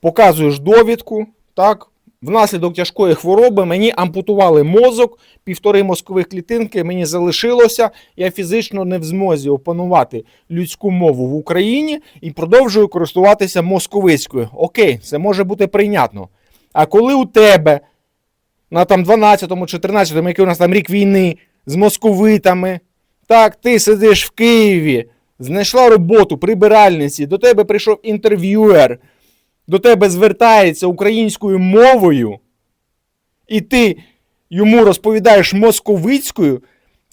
показуєш довідку, так, внаслідок тяжкої хвороби мені ампутували мозок, півтори мозкових клітинки мені залишилося. Я фізично не в змозі опанувати людську мову в Україні і продовжую користуватися московицькою. Окей, це може бути прийнятно. А коли у тебе на там 12-му чи 13-му, який у нас там рік війни, з московитами, так, ти сидиш в Києві, знайшла роботу прибиральниці, до тебе прийшов інтерв'юер, до тебе звертається українською мовою, і ти йому розповідаєш московицькою,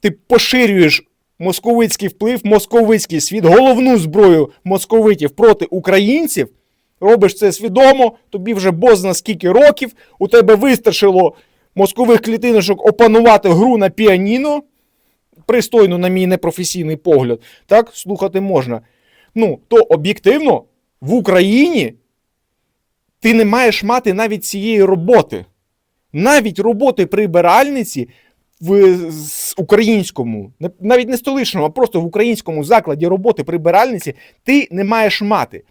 ти поширюєш московицький вплив, московицький світ, головну зброю московитів проти українців. Робиш це свідомо, тобі вже бозна скільки років, у тебе вистачило мозкових клітиночок опанувати гру на піаніно. Пристойно, на мій непрофесійний погляд, так слухати можна. Ну, то об'єктивно в Україні ти не маєш мати навіть цієї роботи. Навіть роботи прибиральниці в українському, навіть не столичному, а просто в українському закладі роботи прибиральниці ти не маєш мати.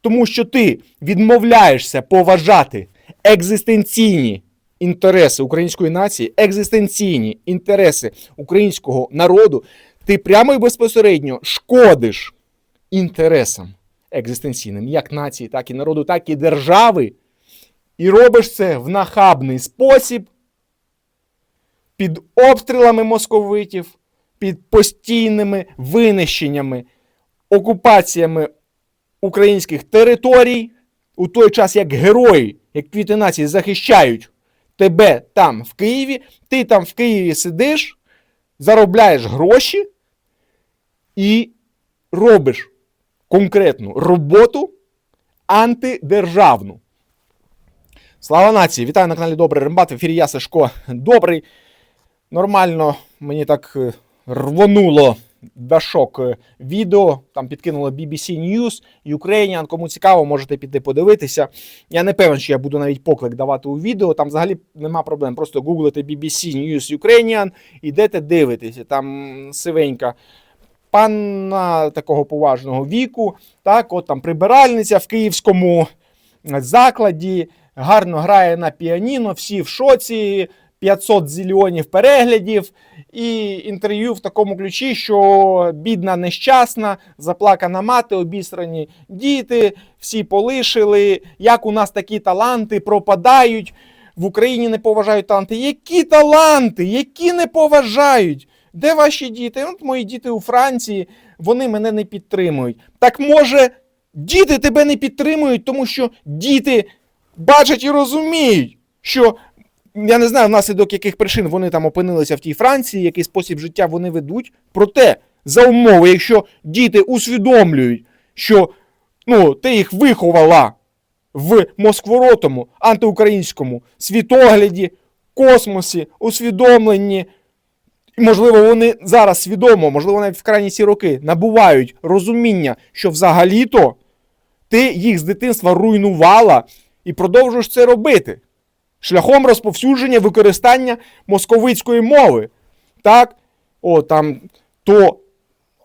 Тому що ти відмовляєшся поважати екзистенційні інтереси української нації, екзистенційні інтереси українського народу, ти прямо і безпосередньо шкодиш інтересам екзистенційним як нації, так і народу, так і держави. І робиш це в нахабний спосіб під обстрілами московитів, під постійними винищеннями, окупаціями українських територій, у той час як герої, як квіти нації захищають тебе там в Києві, ти там в Києві сидиш, заробляєш гроші і робиш конкретну роботу антидержавну. Слава нації! Вітаю на каналі Добрий Рембат. В ефірі я Сашко Добрий. Нормально мені так е, рвонуло дашок е, відео. Там підкинуло BBC News, Ukrainian. Кому цікаво, можете піти подивитися. Я не певен, що я буду навіть поклик давати у відео. Там взагалі нема проблем. Просто гуглите BBC News Ukrainian, ідете дивитеся. Там сивенька панна такого поважного віку. Так, от там прибиральниця в київському закладі, гарно грає на піаніно, всі в шоці. 500 зільйонів переглядів, і інтерв'ю в такому ключі, що бідна, нещасна, заплакана мати, обісрані діти, всі полишили. Як у нас такі таланти пропадають, в Україні не поважають таланти. Які таланти? Які не поважають? Де ваші діти? От мої діти у Франції, вони мене не підтримують. Так може, діти тебе не підтримують, тому що діти бачать і розуміють, що я не знаю, внаслідок яких причин вони там опинилися в тій Франції, який спосіб життя вони ведуть. Проте, за умови, якщо діти усвідомлюють, що ну, ти їх виховала в москворотому, антиукраїнському світогляді, космосі, усвідомленні, можливо, вони зараз свідомо, можливо, навіть в крайні ці роки набувають розуміння, що взагалі-то ти їх з дитинства руйнувала і продовжуєш це робити шляхом розповсюдження використання московицької мови. Так? О, там, то,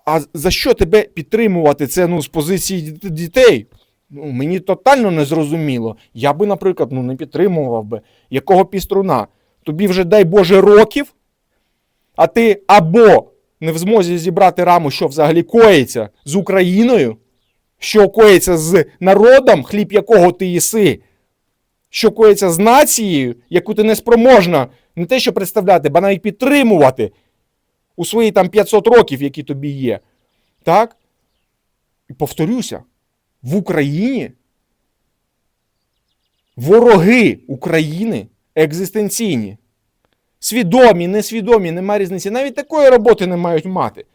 а за що тебе підтримувати це ну, з позиції дітей? Ну, мені тотально не зрозуміло. Я би, наприклад, ну, не підтримував би. Якого піструна? Тобі вже, дай Боже, років, а ти або не в змозі зібрати раму, що взагалі коїться з Україною, що коїться з народом, хліб якого ти їси, що коїться з нацією, яку ти не спроможна не те, що представляти, ба навіть підтримувати у свої там 500 років, які тобі є. Так? І повторюся, в Україні вороги України екзистенційні. Свідомі, несвідомі, нема різниці. Навіть такої роботи не мають мати.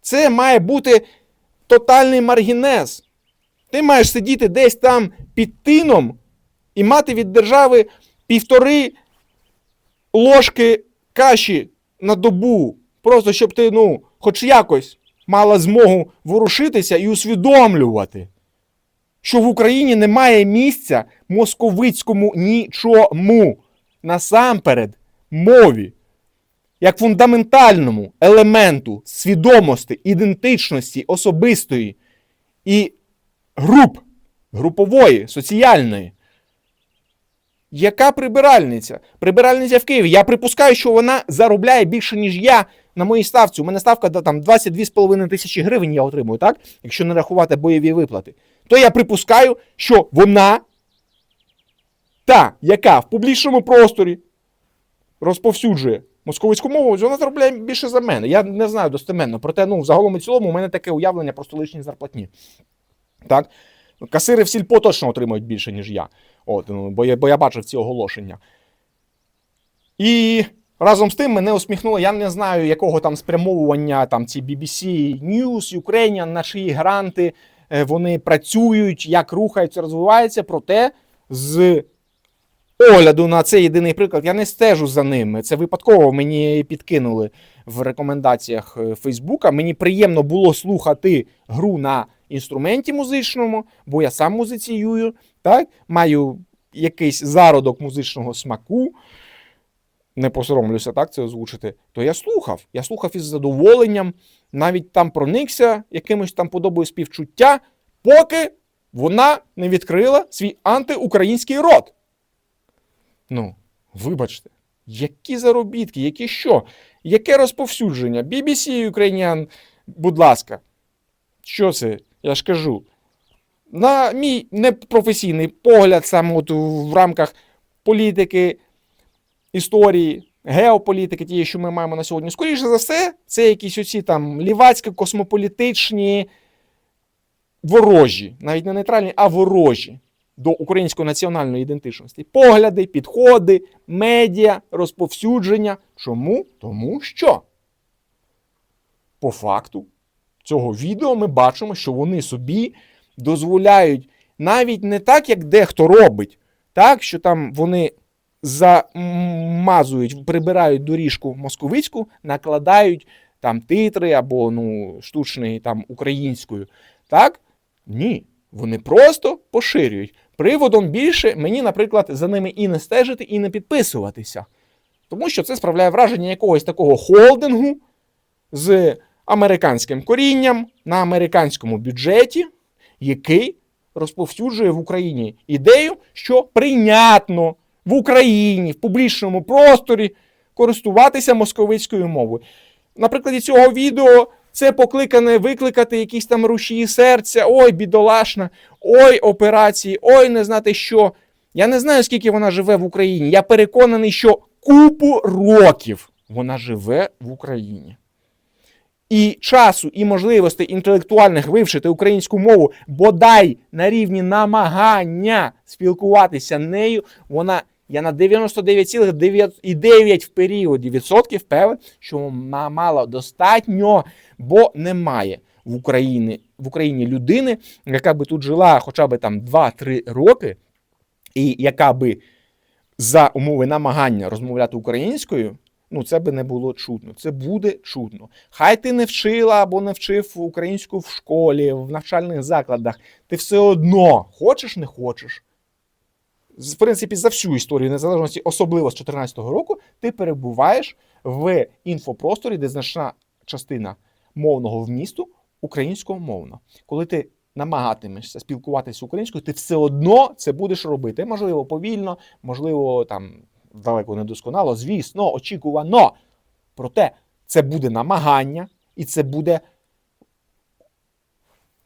Це має бути тотальний маргінез. Ти маєш сидіти десь там під тином і мати від держави півтори ложки каші на добу. Просто щоб ти, ну, хоч якось мала змогу ворушитися і усвідомлювати, що в Україні немає місця московицькому нічому. Насамперед, мові, як фундаментальному елементу свідомості, ідентичності особистої і груп групової, соціальної. Яка прибиральниця? Прибиральниця в Києві. Я припускаю, що вона заробляє більше, ніж я на моїй ставці. У мене ставка там 22,5 тисячі гривень я отримую, так? Якщо не рахувати бойові виплати. То я припускаю, що вона, та, яка в публічному просторі розповсюджує московицьку мову, вона заробляє більше за мене. Я не знаю достеменно. Проте, ну, загалом і цілому, у мене таке уявлення про столичні зарплатні. Так? Касири в сільпо точно отримують більше, ніж я. От, ну, бо, я, бо я бачив ці оголошення. І разом з тим мене усміхнуло. Я не знаю, якого там спрямовування там ці BBC News, Ukrainian, на чиї гранти е, вони працюють, як рухаються, розвиваються. Проте з огляду на цей єдиний приклад я не стежу за ними. Це випадково мені підкинули в рекомендаціях е, Фейсбука. Мені приємно було слухати гру на інструменті музичному, бо я сам музиціюю, так? маю якийсь зародок музичного смаку. Не посоромлюся так це озвучити, то я слухав. Я слухав із задоволенням, навіть там проникся якимось там подобою співчуття, поки вона не відкрила свій антиукраїнський рот. Ну, вибачте, які заробітки, які що? Яке розповсюдження? BBC Ukrainian, будь ласка. Що це? Я ж кажу. На мій непрофесійний погляд, саме от в рамках політики, історії, геополітики, тієї, що ми маємо на сьогодні, скоріше за все, це якісь оці там лівацькі, космополітичні ворожі, навіть не нейтральні, а ворожі до української національної ідентичності. Погляди, підходи, медіа, розповсюдження. Чому? Тому що по факту цього відео ми бачимо, що вони собі дозволяють навіть не так, як дехто робить, так, що там вони замазують, прибирають доріжку московицьку, накладають там титри або ну, штучний там українською. Так? Ні. Вони просто поширюють. Приводом більше мені, наприклад, за ними і не стежити, і не підписуватися. Тому що це справляє враження якогось такого холдингу з американським корінням на американському бюджеті, який розповсюджує в Україні ідею, що прийнятно в Україні, в публічному просторі користуватися московицькою мовою. На прикладі цього відео це покликане викликати якісь там рушії серця, ой, бідолашна, ой, операції, ой, не знати що. Я не знаю, скільки вона живе в Україні. Я переконаний, що купу років вона живе в Україні. І часу, і можливостей інтелектуальних вивчити українську мову, бодай на рівні намагання спілкуватися нею, вона я на 99,9 в періоді відсотків певен, що мала достатньо, бо немає в Україні в Україні людини, яка би тут жила хоча б там 2-3 роки, і яка би за умови намагання розмовляти українською. Ну, це би не було чутно. Це буде чутно. Хай ти не вчила або не вчив українську в школі, в навчальних закладах. Ти все одно хочеш, не хочеш в принципі, за всю історію незалежності, особливо з 2014 року, ти перебуваєш в інфопросторі, де значна частина мовного вмісту українськомовна. Коли ти намагатимешся спілкуватися українською, ти все одно це будеш робити. Можливо, повільно, можливо, там далеко недосконало, звісно, очікувано. Проте це буде намагання, і це буде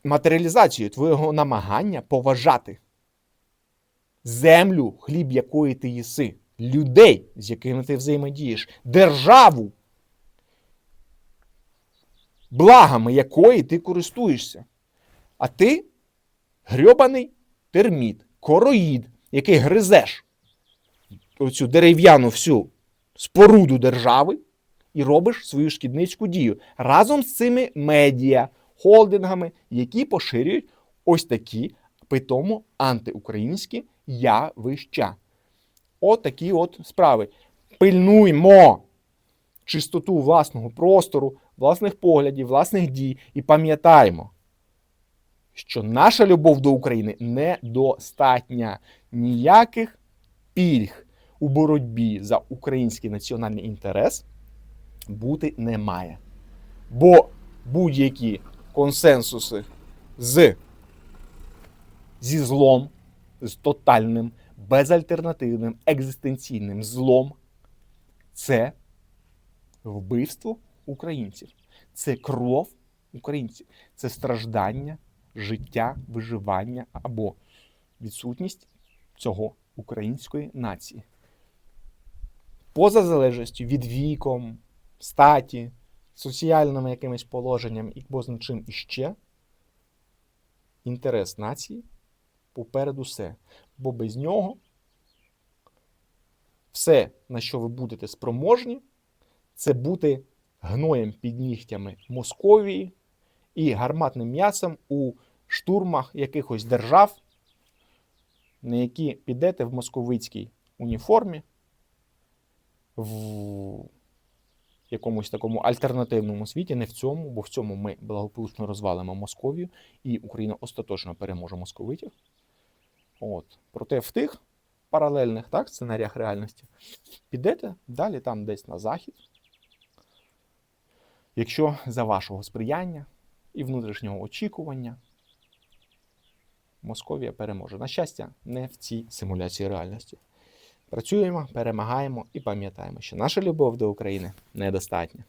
матеріалізацією твого намагання поважати землю, хліб якої ти їси, людей, з якими ти взаємодієш, державу, благами якої ти користуєшся. А ти грьобаний терміт, короїд, який гризеш оцю дерев'яну всю споруду держави і робиш свою шкідницьку дію разом з цими медіа, холдингами, які поширюють ось такі питому антиукраїнські явища. От такі от справи. Пильнуймо чистоту власного простору, власних поглядів, власних дій і пам'ятаємо, що наша любов до України недостатня. Ніяких пільг у боротьбі за український національний інтерес бути не має. Бо будь-які консенсуси з зі злом, з тотальним, безальтернативним, екзистенційним злом це вбивство українців, це кров українців, це страждання, життя, виживання або відсутність цього української нації. Поза залежністю від віком, статі, соціальними якимись положенням і бозна чим іще, інтерес нації попереду все. Бо без нього все, на що ви будете спроможні, це бути гноєм під нігтями Московії і гарматним м'ясом у штурмах якихось держав, на які підете в московицькій уніформі, в якомусь такому альтернативному світі, не в цьому, бо в цьому ми благополучно розвалимо Московію, і Україна остаточно переможе московитів. От. Проте в тих паралельних так, сценаріях реальності підете далі там десь на захід. Якщо за вашого сприяння і внутрішнього очікування Московія переможе. На щастя, не в цій симуляції реальності. Працюємо, перемагаємо і пам'ятаємо, що наша любов до України недостатня.